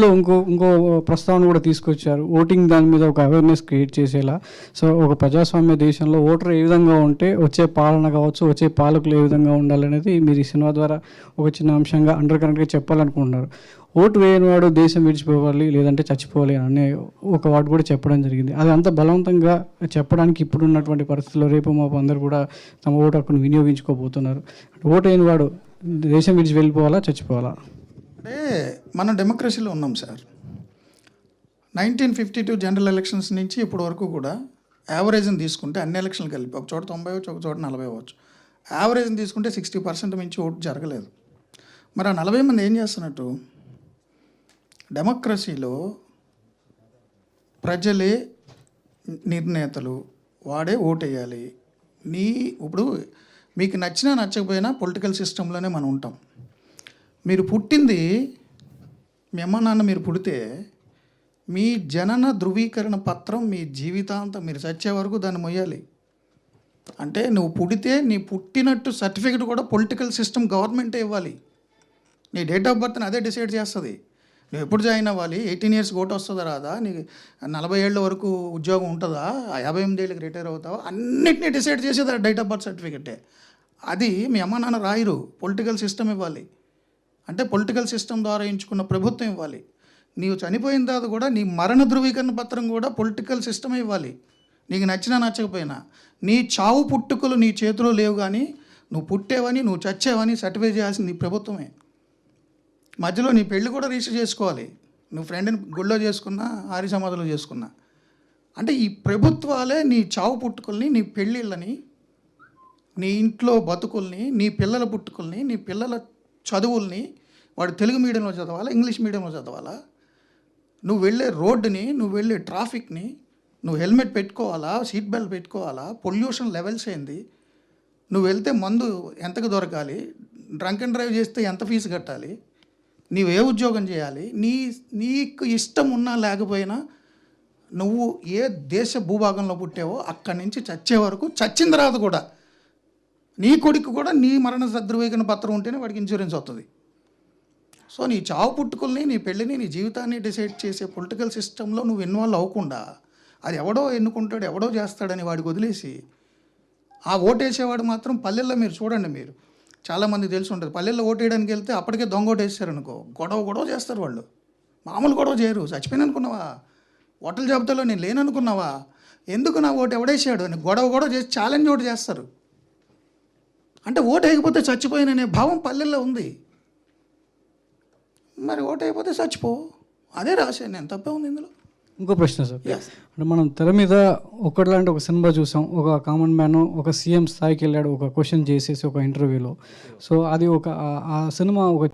ఇందులో ఇంకో ఇంకో ప్రస్తావన కూడా తీసుకొచ్చారు. ఓటింగ్ దాని మీద ఒక అవేర్నెస్ క్రియేట్ చేసేలా. సో ఒక ప్రజాస్వామ్య దేశంలో ఓటర్ ఏ విధంగా ఉంటే వచ్చే పాలన కావచ్చు వచ్చే పాలకులు ఏ విధంగా ఉండాలనేది మీరు ఈ సినిమా ద్వారా ఒక చిన్న అంశంగా అండర్ కరెంట్గా చెప్పాలనుకుంటున్నారు. ఓటు వేయనివాడు దేశం విడిచిపోవాలి లేదంటే చచ్చిపోవాలి అనే ఒక వాడు కూడా చెప్పడం జరిగింది. అది అంత బలవంతంగా చెప్పడానికి ఇప్పుడు ఉన్నటువంటి పరిస్థితుల్లో రేపు మాపు అందరూ కూడా తమ ఓటు హక్కును వినియోగించుకోబోతున్నారు. ఓటు వేయనివాడు దేశం విడిచి వెళ్ళిపోవాలా చచ్చిపోవాలా? అంటే మనం డెమోక్రసీలో ఉన్నాం sir nineteen fifty two general elections నుంచి ఇప్పటి వరకు కూడా యావరేజ్ని తీసుకుంటే అన్ని ఎలక్షన్లు కలిపి ఒక చోట తొంభై అవచ్చు ఒక చోట నలభై అవ్వచ్చు. యావరేజ్ని తీసుకుంటే సిక్స్టీ పర్సెంట్ మించి ఓటు జరగలేదు. మరి ఆ నలభై మంది ఏం చేస్తున్నట్టు? డెమోక్రసీలో ప్రజలే నిర్ణేతలు వాడే ఓటేయాలి. నీ ఇప్పుడు మీకు నచ్చినా నచ్చకపోయినా పొలిటికల్ సిస్టంలోనే మనం ఉంటాం. మీరు పుట్టింది మీ అమ్మ నాన్న మీరు పుడితే మీ జనన ధృవీకరణ పత్రం మీ జీవితాంతం మీరు చచ్చే వరకు దాన్ని మొయ్యాలి. అంటే నువ్వు పుడితే నీ పుట్టినట్టు సర్టిఫికెట్ కూడా పొలిటికల్ సిస్టమ్ గవర్నమెంటే ఇవ్వాలి. నీ డేట్ ఆఫ్ బర్త్ని అదే డిసైడ్ చేస్తుంది. నువ్వు ఎప్పుడు జాయిన్ అవ్వాలి? ఎయిటీన్ ఇయర్స్ ఓటు వస్తుందా రాదా? నీకు నలభై ఏళ్ళ వరకు ఉద్యోగం ఉంటుందా? యాభై ఎనిమిది ఏళ్ళకి రిటైర్ అవుతావా? అన్నిటినీ డిసైడ్ చేసేది డేట్ ఆఫ్ బర్త్ సర్టిఫికెటే. అది మీ అమ్మ నాన్న రాయరు. పొలిటికల్ సిస్టమ్ ఇవ్వాలి. అంటే పొలిటికల్ సిస్టమ్ ద్వారా ఎంచుకున్న ప్రభుత్వం ఇవ్వాలి. నీవు చనిపోయిన తర్వాత కూడా నీ మరణ ధృవీకరణ పత్రం కూడా పొలిటికల్ సిస్టమే ఇవ్వాలి. నీకు నచ్చినా నచ్చకపోయినా. నీ చావు పుట్టుకలు నీ చేతిలో లేవు కానీ నువ్వు పుట్టేవని నువ్వు చచ్చేవని సర్టిఫై చేయాల్సింది నీ ప్రభుత్వమే. మధ్యలో నీ పెళ్ళి కూడా రిజిస్టర్ చేసుకోవాలి. నువ్వు ఫ్రెండ్ని గుళ్ళో చేసుకున్నా ఆర్య సమాధులు చేసుకున్నా. అంటే ఈ ప్రభుత్వాలే నీ చావు పుట్టుకల్ని నీ పెళ్ళిళ్ళని నీ ఇంట్లో బతుకుల్ని నీ పిల్లల పుట్టుకల్ని నీ పిల్లల చదువుల్ని వాడు తెలుగు మీడియంలో చదవాలా ఇంగ్లీష్ మీడియంలో చదవాలా? నువ్వు వెళ్ళే రోడ్డుని నువ్వు వెళ్ళే ట్రాఫిక్ని నువ్వు హెల్మెట్ పెట్టుకోవాలా సీట్ బెల్ట్ పెట్టుకోవాలా? పొల్యూషన్ లెవెల్స్ ఏంది? నువ్వు వెళ్తే మందు ఎంతకు దొరకాలి? డ్రంక్ అండ్ డ్రైవ్ చేస్తే ఎంత ఫీజు కట్టాలి? నీవు ఏ ఉద్యోగం చేయాలి? నీ నీకు ఇష్టం ఉన్నా లేకపోయినా నువ్వు ఏ దేశ భూభాగంలో పుట్టావో అక్కడి నుంచి చచ్చే వరకు చచ్చిన తర్వాత కూడా నీ కొడుకు కూడా నీ మరణ సద్రువీకరణ పత్రం ఉంటేనే వాడికి ఇన్సూరెన్స్ వస్తుంది. సో నీ చావు పుట్టుకుల్ని నీ పెళ్ళిని నీ జీవితాన్ని డిసైడ్ చేసే పొలిటికల్ సిస్టంలో నువ్వు ఇన్వాల్వ్ అవ్వకుండా అది ఎవడో ఎన్నుకుంటాడు ఎవడో చేస్తాడని వాడికి వదిలేసి ఆ ఓటేసేవాడు మాత్రం పల్లెల్లో మీరు చూడండి మీరు. చాలామంది తెలిసి ఉంటుంది పల్లెల్లో ఓటేయడానికి వెళ్తే అప్పటికే దొంగ ఓటేస్తారు అనుకో గొడవ గొడవ చేస్తారు వాళ్ళు. మామూలు గొడవ చేయరు. చచ్చిపోయిన అనుకున్నావా? ఓటల జాబితాలో నేను లేననుకున్నావా ఎందుకు నా ఓటు ఎవడేసాడు అని గొడవ గొడవ చేసి ఛాలెంజ్ ఓటు చేస్తారు. అంటే ఓటు వేయకపోతే చచ్చిపోయిననే భావం పల్లెల్లో ఉంది. మరి ఓటు అయిపోతే చచ్చిపో. అదే రాశాను నేను తప్పే ఉంది ఇందులో. ఇంకో ప్రశ్న సార్. అంటే మనం తెర మీద ఒకటిలాంటి ఒక సినిమా చూసాం. ఒక కామన్ మ్యాన్ ఒక సీఎం స్థాయికి వెళ్ళాడు ఒక క్వశ్చన్ చేసేసి ఒక ఇంటర్వ్యూలో. సో అది ఒక ఆ సినిమా ఒక